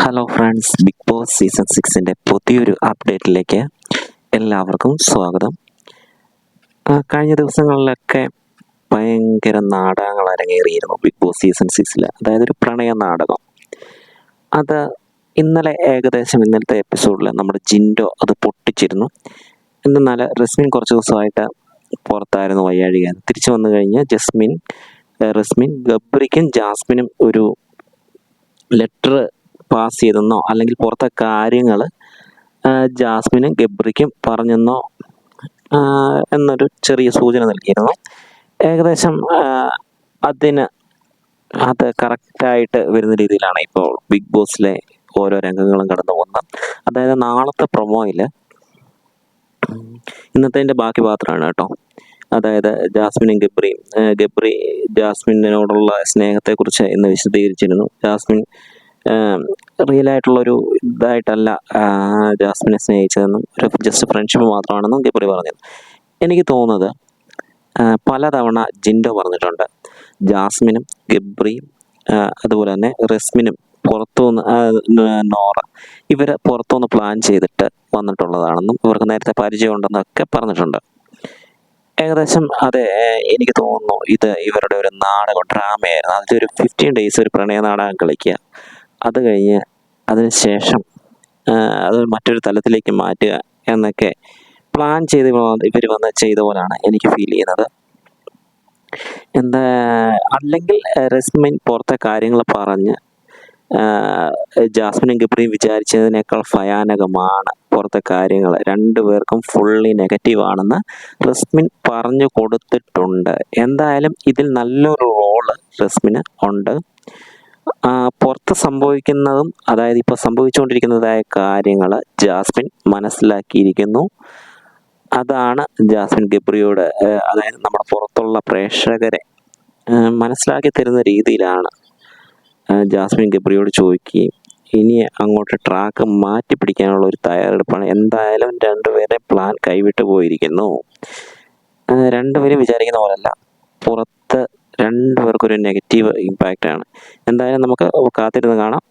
Hello friends Big Boss season സിക്സിന്റെ പുതിയൊരു അപ്ഡേറ്റിലേക്ക് എല്ലാവർക്കും സ്വാഗതം. കഴിഞ്ഞ ദിവസങ്ങളിലൊക്കെ ഭയങ്കര നാടകങ്ങൾ അരങ്ങേറിയിരുന്നു ബിഗ് ബോസ് സീസൺ സിക്സിൽ അതായത് ഒരു പ്രണയ നാടകം. അത് ഇന്നലെ ഏകദേശം ഇന്നലത്തെ എപ്പിസോഡിൽ നമ്മുടെ ജിൻഡോ അത് പൊട്ടിച്ചിരുന്നു. എന്നാൽ റസ്മിൻ കുറച്ച് ദിവസമായിട്ട് പുറത്തായിരുന്നു വയ്യാഴിക തിരിച്ചു വന്നു കഴിഞ്ഞ് ജസ്മിൻ റസ്മിൻ ഗബ്രിക്കും ജാസ്മിനും ഒരു ലെറ്റർ പാസ് ചെയ്തെന്നോ അല്ലെങ്കിൽ പുറത്തെ കാര്യങ്ങൾ ജാസ്മിനും ഗബ്രിക്കും പറഞ്ഞെന്നോ എന്നൊരു ചെറിയ സൂചന നൽകിയിരുന്നു. ഏകദേശം അതിന് അത് കറക്റ്റായിട്ട് വരുന്ന രീതിയിലാണ് ഇപ്പോൾ ബിഗ് ബോസിലെ ഓരോ രംഗങ്ങളും കടന്നു പോകുന്നത്. അതായത് നാളത്തെ പ്രൊമോയിൽ ഇന്നത്തെ ബാക്കി പാത്രമാണ് കേട്ടോ. അതായത് ജാസ്മിനും ഗബ്രിയും ഗബ്രി ജാസ്മിനോടുള്ള സ്നേഹത്തെക്കുറിച്ച് ഇന്ന് വിശദീകരിച്ചിരുന്നു. ജാസ്മിൻ റിയൽ ആയിട്ടുള്ളൊരു ഇതായിട്ടല്ല ജാസ്മിനെ സ്നേഹിച്ചതെന്നും ഒരു ജസ്റ്റ് ഫ്രണ്ട്ഷിപ്പ് മാത്രമാണെന്നും ഗബ്രി പറഞ്ഞു എനിക്ക് തോന്നുന്നത് പലതവണ ജിൻഡോ പറഞ്ഞിട്ടുണ്ട്. ജാസ്മിനും ഗബ്രിയും അതുപോലെ തന്നെ റെസ്മിനും പുറത്തുനിന്ന് നോറ ഇവർ പുറത്തുനിന്ന് പ്ലാൻ ചെയ്തിട്ട് വന്നിട്ടുള്ളതാണെന്നും ഇവർക്ക് നേരത്തെ പരിചയമുണ്ടെന്നൊക്കെ പറഞ്ഞിട്ടുണ്ട്. ഏകദേശം അതെ എനിക്ക് തോന്നുന്നു ഇത് ഇവരുടെ ഒരു നാടകം ഡ്രാമയായിരുന്നു അതിന്റെ ഒരു ഫിഫ്റ്റീൻ ഡേയ്സ് ഒരു പ്രണയ നാടകം കളിക്കുക. അത് കഴിഞ്ഞ് അതിന് ശേഷം അത് മറ്റൊരു തലത്തിലേക്ക് മാറ്റുക എന്നൊക്കെ പ്ലാൻ ചെയ്ത് ഇവർ വന്ന് ചെയ്ത പോലാണ് എനിക്ക് ഫീൽ ചെയ്യുന്നത്. എന്താ അല്ലെങ്കിൽ റെസ്മിൻ പുറത്തെ കാര്യങ്ങൾ പറഞ്ഞ് ജാസ്മിനും ഗബ്രിയും വിചാരിച്ചതിനേക്കാൾ ഭയാനകമാണ് പുറത്തെ കാര്യങ്ങൾ. രണ്ടുപേർക്കും ഫുള്ളി നെഗറ്റീവ് ആണെന്ന് റസ്മിൻ പറഞ്ഞു കൊടുത്തിട്ടുണ്ട്. എന്തായാലും ഇതിൽ നല്ലൊരു റോൾ റെസ്മിന് ഉണ്ട്. പുറത്ത് സംഭവിക്കുന്നതും അതായത് ഇപ്പോൾ സംഭവിച്ചുകൊണ്ടിരിക്കുന്നതായ കാര്യങ്ങൾ ജാസ്മിൻ മനസ്സിലാക്കിയിരിക്കുന്നു. അതാണ് ജാസ്മിൻ ഗബ്രിയോട് അതായത് നമ്മുടെ പുറത്തുള്ള പ്രേക്ഷകരെ മനസ്സിലാക്കി തരുന്ന രീതിയിലാണ് ജാസ്മിൻ ഗബ്രിയോട് ചോദിക്കുകയും ഇനി അങ്ങോട്ട് ട്രാക്ക് മാറ്റി പിടിക്കാനുള്ള ഒരു തയ്യാറെടുപ്പാണ്. എന്തായാലും രണ്ടുപേരെ പ്ലാൻ കൈവിട്ടു പോയിരിക്കുന്നു. രണ്ടുപേരും വിചാരിക്കുന്ന പോലല്ല പുറത്ത് രണ്ടുപേർക്കും ഒരു നെഗറ്റീവ് ഇമ്പാക്റ്റാണ് എന്തായാലും നമുക്ക് കാത്തിരുന്ന് കാണാം.